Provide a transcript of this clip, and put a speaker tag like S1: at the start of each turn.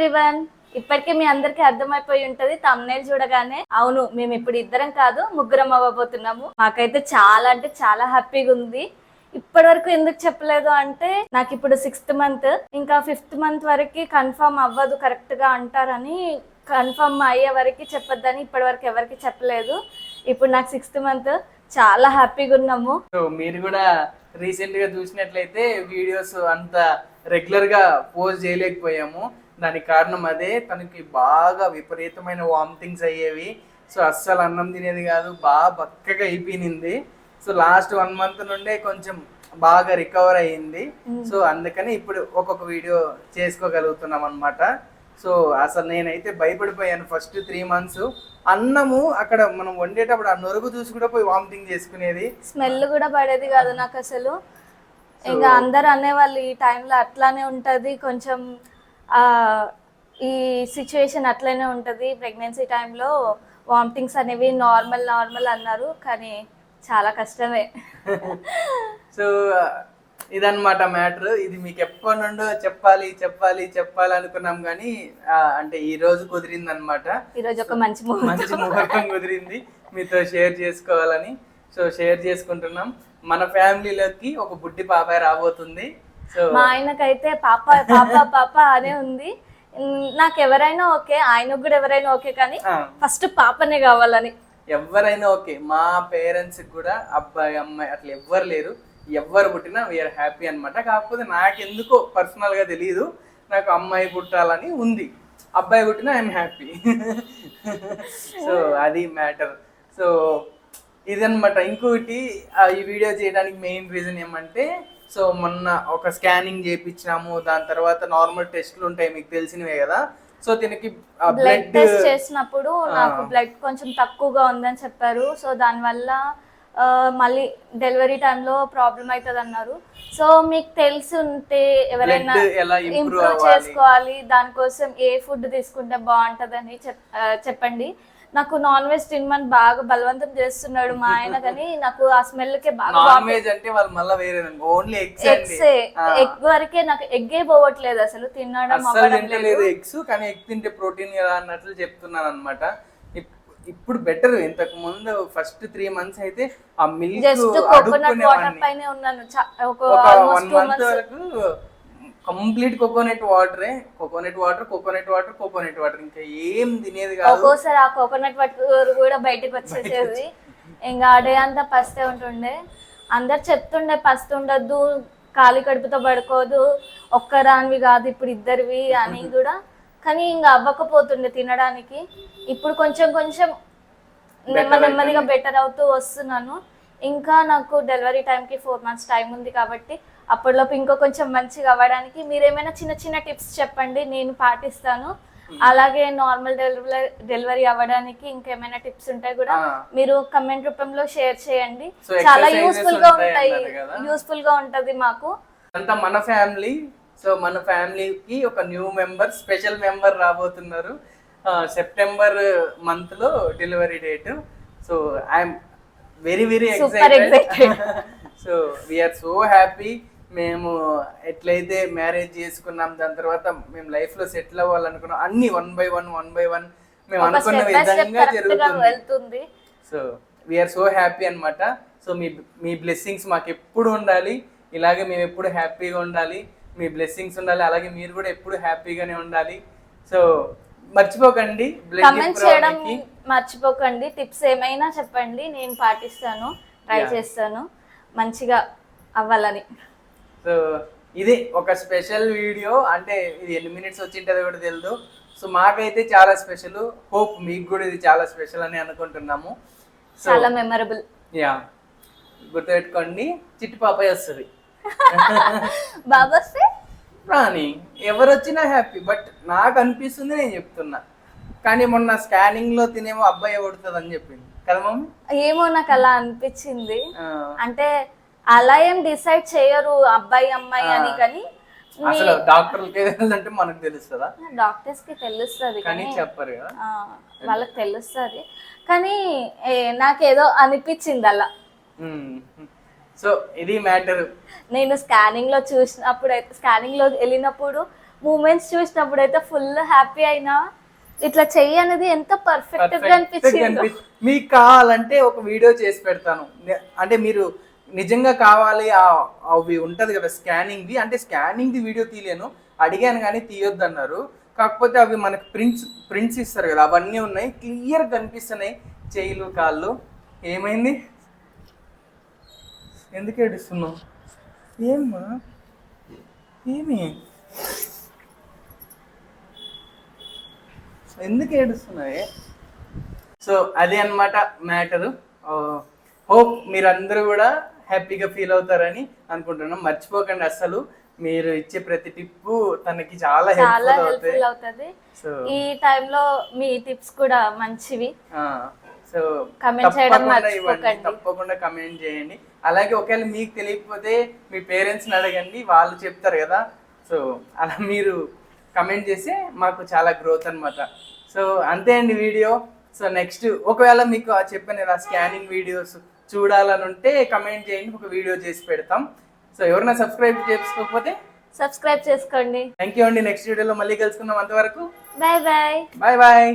S1: Everyone ఇప్పటికే మీ అందరికి అర్థమైపోయి ఉంటది తమ్నేల్ చూడగానే అవును మేము ఇప్పుడు ఇద్దరం కాదు ముగ్గురం అవ్వబోతున్నాము. మాకైతే చాలా అంటే చాలా హ్యాపీగా ఉంది. ఇప్పటి వరకు ఎందుకు చెప్పలేదు అంటే నాకు ఇప్పుడు సిక్స్త్ మంత్ ఇంకా ఫిఫ్త్ మంత్ వరకు కన్ఫర్మ్ అవ్వదు కరెక్ట్గా అంటారని కన్ఫర్మ్ అయ్యే వరకు చెప్పొద్దని ఇప్పటి వరకు ఎవరికి చెప్పలేదు. ఇప్పుడు నాకు సిక్స్త్ మంత్ చాలా హ్యాపీగా ఉన్నాము.
S2: మీరు కూడా రీసెంట్గా చూసినట్లయితే వీడియోస్ అంత రెగ్యులర్గా పోస్ట్ చేయలేకపోయాము. దానికి కారణం అదే తనకి బాగా విపరీతమైన వామిటింగ్స్ అయ్యేవి. సో అస్సలు అన్నం తినేది కాదు బాగా బక్కగా అయిపోయింది. సో లాస్ట్ వన్ మంత్ నుండే కొంచెం బాగా రికవర్ అయ్యింది. సో అందుకని ఇప్పుడు ఒక్కొక్క వీడియో చేసుకోగలుగుతున్నాం అన్నమాట. సో అసలు నేనైతే భయపడిపోయాను ఫస్ట్ త్రీ మంత్స్. అన్నము అక్కడ మనం వండేటప్పుడు ఆ నొరుగు చూసి కూడా పోయి వామిటింగ్ చేసుకునేది.
S1: స్మెల్ కూడా పడేది కాదు నాకు అసలు. ఇంకా అందరు అనేవాళ్ళు ఈ టైంలో అట్లానే ఉంటది కొంచెం ఈ సిచ్యువేషన్ అట్లనే ఉంటది. ప్రెగ్నెన్సీ టైంలో వామిటింగ్స్ అనేవి నార్మల్ నార్మల్ అన్నారు. కానీ చాలా కష్టమే.
S2: సో ఇదన్నమాట మ్యాటర్ ఇది మీకు ఎప్పటి నుండో చెప్పాలి చెప్పాలి చెప్పాలి అనుకున్నాం కానీ అంటే ఈ రోజు కుదిరింది అనమాట
S1: ఈరోజు ఒక మంచి
S2: మంచి ముహూర్తం కుదిరింది. మీతో షేర్ చేసుకోవాలని. సో షేర్ చేసుకుంటున్నాం. మన ఫ్యామిలీలోకి ఒక బుడ్డి పాపాయి రాబోతుంది.
S1: మా ఆయనకైతే పాప పాప పాప అనే ఉంది. నాకు ఎవరైనా ఓకే ఆయనకు కూడా ఎవరైనా ఓకే కానీ ఫస్ట్ పాపనే కావాలని.
S2: ఎవరైనా ఓకే మా పేరెంట్స్ కూడా అబ్బాయి అమ్మాయి అట్లా ఎవ్వరు లేరు. ఎవ్వరు పుట్టినా వీఆర్ హ్యాపీ అన్నమాట. కాకపోతే నాకెందుకో పర్సనల్గా తెలియదు నాకు అమ్మాయి పుట్టాలని ఉంది. అబ్బాయి పుట్టినా ఐఎమ్ హ్యాపీ సో అది మ్యాటర్ సో ఇదన్నమాట. ఇంకొకటి ఆ, ఈ వీడియో చేయడానికి మెయిన్ రీజన్ ఏమంటే సో మొన్న ఒక స్కానింగ్ చేయించినాము దాని తర్వాత నార్మల్ టెస్ట్లు ఉంటాయి మీకు తెలిసినవే కదా సో దీనికి
S1: బ్లడ్ టెస్ట్ చేసినప్పుడు నాకు. బ్లడ్ కొంచెం తక్కువగా ఉందని చెప్పారు సో దానివల్ల మళ్ళీ డెలివరీ టైంలో ప్రాబ్లం అవుతుంది అన్నారు సో మీకు తెలిసి ఉంటే ఎవరైనా ఇంప్రూవ్? చేసుకోవాలి దానికోసం ఏ ఫుడ్ తీసుకుంటే బాగుంటుందని చెప్పండి నాకు నాన్ వెజ్ తినమని బాగా బలవంతం చేస్తున్నాడు మా ఆయన కానీ నాకు ఆ స్మెల్ కే బాగా
S2: నాన్ వెజ్ అంటే వాళ్ళు మళ్ళీ వేరే ఓన్లీ ఎగ్స్
S1: ఎగ్ వరకే నాకు ఎగ్గే పోవట్లేదు అసలు తినడం
S2: తింటలేదు
S1: లేదు.
S2: ఎగ్స్ కానీ ఎగ్ తింటే ప్రోటీన్ కదా అన్నట్లు చెప్తున్నాను అనమాట ఇప్పుడు బెటర్ ఇంతకు ముందు ఫస్ట్ త్రీ మంత్స్ అయితే ఆ మిల్క్
S1: జస్ట్ కోకోనట్ వాటర్ పైనే ఉన్నాను ఒక
S2: వన్ మంత్
S1: మంత్స్
S2: వరకు కంప్లీట్ కోకోనట్ వాటరే coconut water coconut water coconut water. ఇంకా ఏం తినేది కాదు.
S1: ఒక్కోసారి ఆ కోకోనట్ వాటర్ కూడా బయటకు వచ్చేసేది. ఇంకా ఆ డే అంతా పస్తే ఉంటుండే. అందరు చెప్తుండే పస్తు ఉండద్దు ఖాళీ కడుపుతో పడుకోదు ఒక్కదానివి కాదు ఇప్పుడు ఇద్దరివి అని కూడా. కానీ ఇంకా అవ్వకపోతుండే తినడానికి. ఇప్పుడు కొంచెం కొంచెం నెమ్మది నెమ్మదిగా బెటర్ అవుతూ వస్తున్నాను. ఇంకా నాకు డెలివరీ టైంకి ఫోర్ మంత్స్ టైం ఉంది కాబట్టి అప్పటిలోపు ఇంకో కొంచెం మంచిగా అవ్వడానికి మీరు ఏమైనా చిన్న చిన్న టిప్స్ చెప్పండి నేను పాటిస్తాను. అలాగే నార్మల్ డెలివరీ డెలివరీ అవ్వడానికి ఇంకేమైనా టిప్స్ ఉంటాయి కూడా. మీరు కమెంట్ రూపంలో షేర్ చేయండి. చాలా యూస్ఫుల్గా
S2: ఉంటాయి.
S1: యూస్ఫుల్గా ఉంటది మాకు.
S2: అంతా మన ఫ్యామిలీ సో మన ఫ్యామిలీకి ఒక న్యూ మెంబర్ స్పెషల్ మెంబర్ రాబోతున్నారు. సెప్టెంబర్ మంత్లో delivery date so I'm very very excited. So we are so happy మేము ఎట్లయితే మ్యారేజ్ చేసుకున్నాం దాని తర్వాత మేము లైఫ్లో సెటిల్ అవ్వాలనుకున్నాం అన్ని one by one one by one మేము అనుకున్న విధంగా జరుగుతుంది. So we are so happy అన్నమాట. సో మీ మీ బ్లెస్సింగ్స్ మాకు ఎప్పుడు ఉండాలి? ఇలాగే మేము ఎప్పుడు హ్యాపీగా ఉండాలి? మీ బ్లెస్సింగ్స్ ఉండాలి. అలాగే మీరు కూడా ఎప్పుడు హ్యాపీగానే ఉండాలి. సో మర్చిపోకండి
S1: కమెంట్ చేయడం. మర్చిపోకండి. టిప్స్ ఏమైనా చెప్పండి నేను పాటిస్తాను ట్రై. చేస్తాను. మంచిగా అవ్వాలని.
S2: సో ఇది ఒక స్పెషల్ వీడియో అంటే ఇది ఎన్ని మినిట్స్ వచ్చింటదో కూడా తెలియదు సో మాకైతే చాలా స్పెషల్ హోప్ మీకు కూడా ఇది చాలా స్పెషల్ అని అనుకుంటున్నాము.
S1: చాలా మెమరబుల్
S2: యా గుర్తుపెట్టుకోండి చిట్టి పాపయ్య వస్తుంది.
S1: బాబు వస్తే?
S2: రాని ఎవరు వచ్చినా హ్యాపీ బట్ నాకు అనిపిస్తుంది నేను చెప్తున్నా. కానీ మొన్న స్కానింగ్లో తినేమో అబ్బాయి కొడుతుంది అని చెప్పింది. కదా మమ్మీ?
S1: ఏమో నాకు అలా అనిపించింది. అంటే అలా ఏం డిసైడ్ చేయరు అబ్బాయి అమ్మాయి అని కానీ
S2: అసలు డాక్టర్లకి ఏదంటే మనకు తెలుస్తుందా?
S1: డాక్టర్స్కి తెలుస్తుంది
S2: కానీ చెప్పరు కదా.
S1: వాళ్ళకి తెలుస్తుంది. కానీ నాకేదో అనిపించింది అలా.
S2: సో ఇది మ్యాటర్.
S1: నేను స్కానింగ్లో చూసినప్పుడు అయితే స్కానింగ్లో వెళ్ళినప్పుడు మూమెంట్స్ చూసినప్పుడు అయితే ఫుల్ హ్యాపీ అయినా ఇట్లా చెయ్యి అనేది ఎంత పర్ఫెక్ట్గా
S2: Perfect గా
S1: అనిపించింది
S2: అనిపి- మీకు కావాలంటే ఒక వీడియో చేసి పెడతాను. అంటే మీరు నిజంగా కావాలి ఆ- అవి ఉంటది కదా స్కానింగ్ ది అంటే స్కానింగ్ ది వీడియో తీయలేను. అడిగాను కానీ తీయొద్దు అన్నారు కాకపోతే అవి మనకి ప్రింట్స్ ప్రింట్స్ ఇస్తారు కదా అవన్నీ ఉన్నాయి. క్లియర్ కనిపిస్తున్నాయి. చేయిలు కాళ్ళు. ఏమైంది? ఎందుకు ఏడుస్తున్నావు? ఏమ్మా? ఏమి? ఎందుకు ఏడుస్తున్నాయి సో అదే అన్నమాట మ్యాటరు. హోప్ మీరందరూ కూడా హ్యాపీగా ఫీల్ అవుతారని అనుకుంటున్నాం. మర్చిపోకండి అసలు మీరు ఇచ్చే ప్రతి టిప్పు తనకి చాలా
S1: చాలా
S2: హెల్ప్ఫుల్
S1: అవుతుంది.
S2: సో
S1: ఈ టైంలో మీ టిప్స్ కూడా మంచివి.
S2: సో
S1: Comment చేయడం.
S2: తప్పకుండా కమెంట్ చేయండి. అలాగే ఒకవేళ మీకు తెలియకపోతే మీ పేరెంట్స్ని అడగండి వాళ్ళు చెప్తారు కదా. సో అలా మీరు కమెంట్ చేస్తే మాకు చాలా గ్రోత్ అన్నమాట. సో అంతే అండి వీడియో. సో నెక్స్ట్ ఒకవేళ మీకు ఆ చెప్పిన ఇలా స్కానింగ్ వీడియోస్ చూడాలని ఉంటే కమెంట్ చేయండి ఒక వీడియో చేసి పెడతాం. సో ఎవరైనా సబ్స్క్రైబ్ చేసుకోకపోతే
S1: సబ్స్క్రైబ్ చేసుకోండి.
S2: థ్యాంక్ యూ అండి. నెక్స్ట్ వీడియోలో మళ్ళీ కలుసుకుందాం అంతవరకు.
S1: Bye bye
S2: bye bye